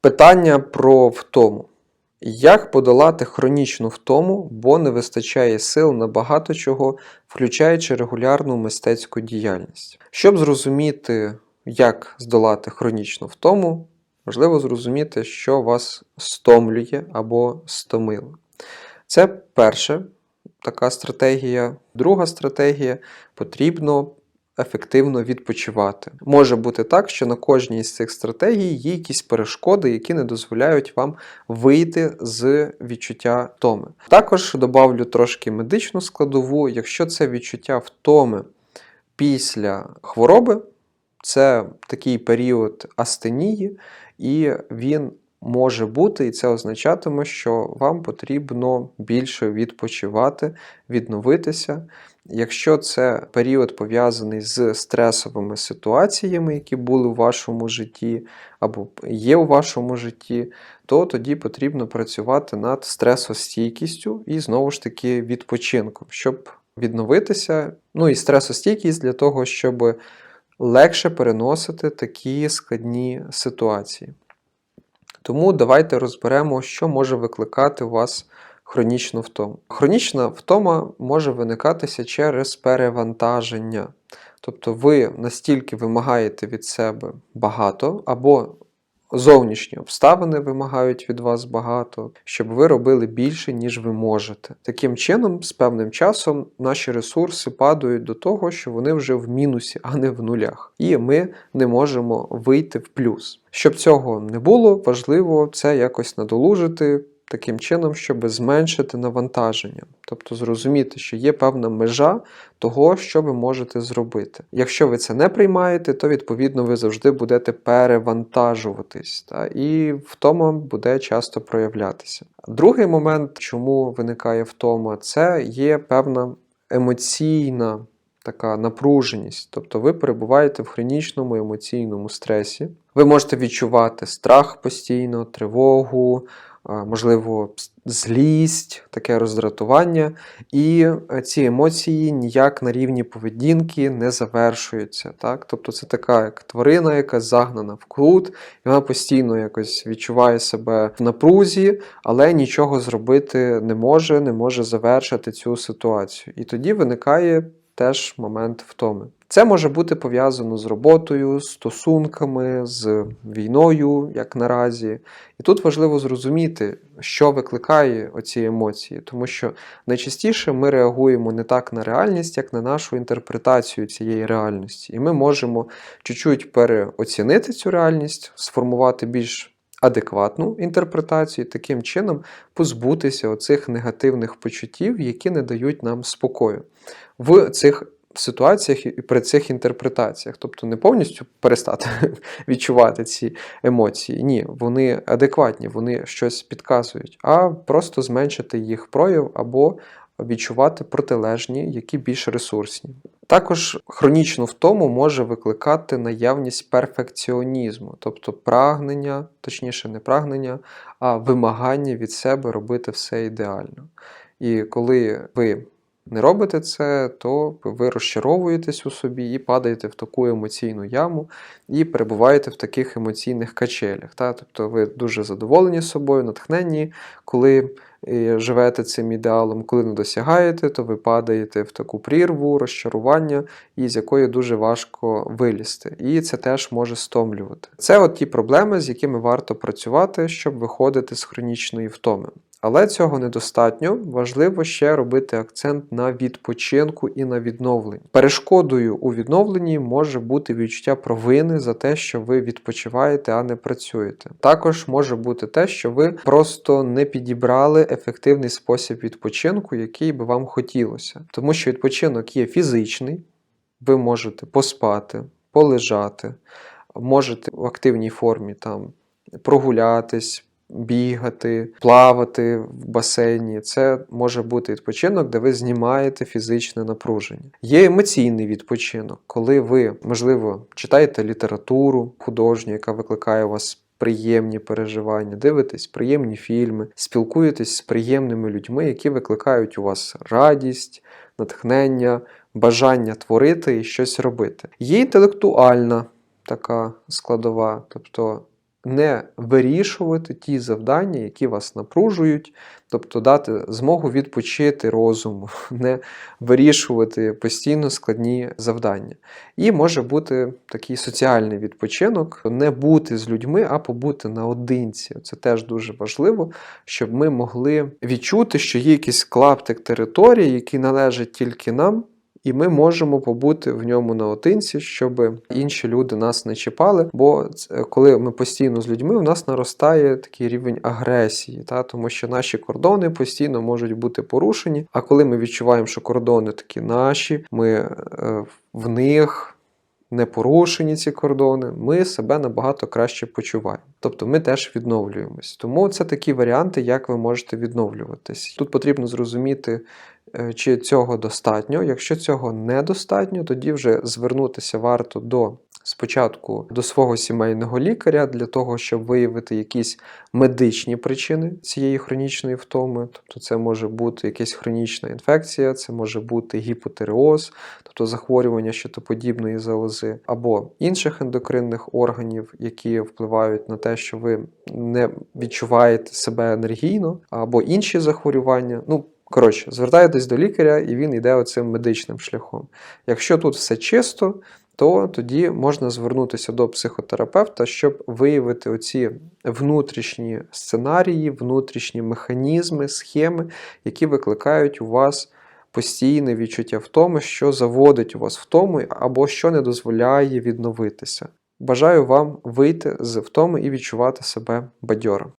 Питання про втому. Як подолати хронічну втому, бо не вистачає сил на багато чого, включаючи регулярну мистецьку діяльність? Щоб зрозуміти, як здолати хронічну втому, важливо зрозуміти, що вас стомлює або стомило. Це перша така стратегія. Друга стратегія потрібно ефективно відпочивати. Може бути так, що на кожній з цих стратегій є якісь перешкоди, які не дозволяють вам вийти з відчуття втоми. Також добавлю трошки медичну складову, якщо це відчуття втоми після хвороби, це такий період астенії, і він може бути, і це означатиме, що вам потрібно більше відпочивати, відновитися. Якщо це період пов'язаний з стресовими ситуаціями, які були у вашому житті або є у вашому житті, то тоді потрібно працювати над стресостійкістю і знову ж таки відпочинком, щоб відновитися. Ну і стресостійкість для того, щоб легше переносити такі складні ситуації. Тому давайте розберемо, що може викликати у вас хронічну втому. Хронічна втома може виникатися через перевантаження. Тобто ви настільки вимагаєте від себе багато, або зовнішні обставини вимагають від вас багато, щоб ви робили більше, ніж ви можете. Таким чином, з певним часом наші ресурси падають до того, що вони вже в мінусі, а не в нулях. І ми не можемо вийти в плюс. Щоб цього не було, важливо це якось надолужити таким чином, щоб зменшити навантаження, тобто зрозуміти, що є певна межа того, що ви можете зробити. Якщо ви це не приймаєте, то відповідно ви завжди будете перевантажуватись, та, і втома буде часто проявлятися. Другий момент, чому виникає втома, це є певна емоційна. Така напруженість, тобто ви перебуваєте в хронічному емоційному стресі. Ви можете відчувати страх постійно, тривогу, можливо, злість, таке роздратування, і е, ці емоції ніяк на рівні поведінки не завершуються. Так? Тобто це така як тварина, яка загнана в кут, і вона постійно якось відчуває себе в напрузі, але нічого зробити не може, не може завершити цю ситуацію. І тоді виникає теж момент втоми. Це може бути пов'язано з роботою, стосунками, з війною, як наразі. І тут важливо зрозуміти, що викликає оці емоції, тому що найчастіше ми реагуємо не так на реальність, як на нашу інтерпретацію цієї реальності. І ми можемо чуть-чуть переоцінити цю реальність, сформувати більш адекватну інтерпретацію, і таким чином позбутися оцих негативних почуттів, які не дають нам спокою. В цих ситуаціях і при цих інтерпретаціях. Тобто не повністю перестати відчувати ці емоції. Ні, вони адекватні, вони щось підказують, а просто зменшити їх прояв або відчувати протилежні, які більш ресурсні. Також хронічну втому може викликати наявність перфекціонізму, тобто прагнення, точніше, не прагнення, а вимагання від себе робити все ідеально. І коли ви не робите це, то ви розчаровуєтесь у собі і падаєте в таку емоційну яму і перебуваєте в таких емоційних качелях. Та? Тобто ви дуже задоволені собою, натхненні, коли е, живете цим ідеалом, коли не досягаєте, то ви падаєте в таку прірву, розчарування, і з якої дуже важко вилізти. І це теж може стомлювати. Це от ті проблеми, з якими варто працювати, щоб виходити з хронічної втоми. Але цього недостатньо, важливо ще робити акцент на відпочинку і на відновленні. Перешкодою у відновленні може бути відчуття провини за те, що ви відпочиваєте, а не працюєте. Також може бути те, що ви просто не підібрали ефективний спосіб відпочинку, який би вам хотілося. Тому що відпочинок є фізичний, ви можете поспати, полежати, можете в активній формі там прогулятись бігати, плавати в басейні. Це може бути відпочинок, де ви знімаєте фізичне напруження. Є емоційний відпочинок, коли ви, можливо, читаєте літературу художню, яка викликає у вас. Приємні переживання, дивитесь приємні фільми, спілкуєтесь з приємними людьми, які викликають у вас радість, натхнення, бажання творити і щось робити. Є інтелектуальна така складова, тобто не вирішувати ті завдання, які вас напружують, тобто дати змогу відпочити розуму, не вирішувати постійно складні завдання. І може бути такий соціальний відпочинок, не бути з людьми, а побути наодинці. Це теж дуже важливо, щоб ми могли відчути, що є якийсь клаптик території, який належить тільки нам. І ми можемо побути в ньому наодинці, щоб інші люди нас не чіпали. Бо це- коли ми постійно з людьми, у нас наростає такий рівень агресії, та? тому що наші кордони постійно можуть бути порушені. А коли ми відчуваємо, що кордони такі наші, ми е, в них не порушені ці кордони, ми себе набагато краще почуваємо. Тобто ми теж відновлюємось. Тому це такі варіанти, як ви можете відновлюватись. Тут потрібно зрозуміти, е, чи цього достатньо. Якщо цього недостатньо, тоді вже звернутися варто до спочатку до свого сімейного лікаря для того, щоб виявити якісь медичні причини цієї хронічної втоми. Тобто, це може бути якась хронічна інфекція, це може бути гіпотереоз, тобто захворювання щитоподібної залози, або інших ендокринних органів, які впливають на те, що ви не відчуваєте себе енергійно, або інші захворювання. Ну, коротше, звертаєтесь до лікаря, і він йде оцим медичним шляхом. Якщо тут все чисто, то тоді можна звернутися до психотерапевта, щоб виявити оці внутрішні сценарії, внутрішні механізми, схеми, які викликають у вас постійне відчуття втоми, що заводить у вас втому або що не дозволяє відновитися. Бажаю вам вийти з втоми і відчувати себе бадьоро.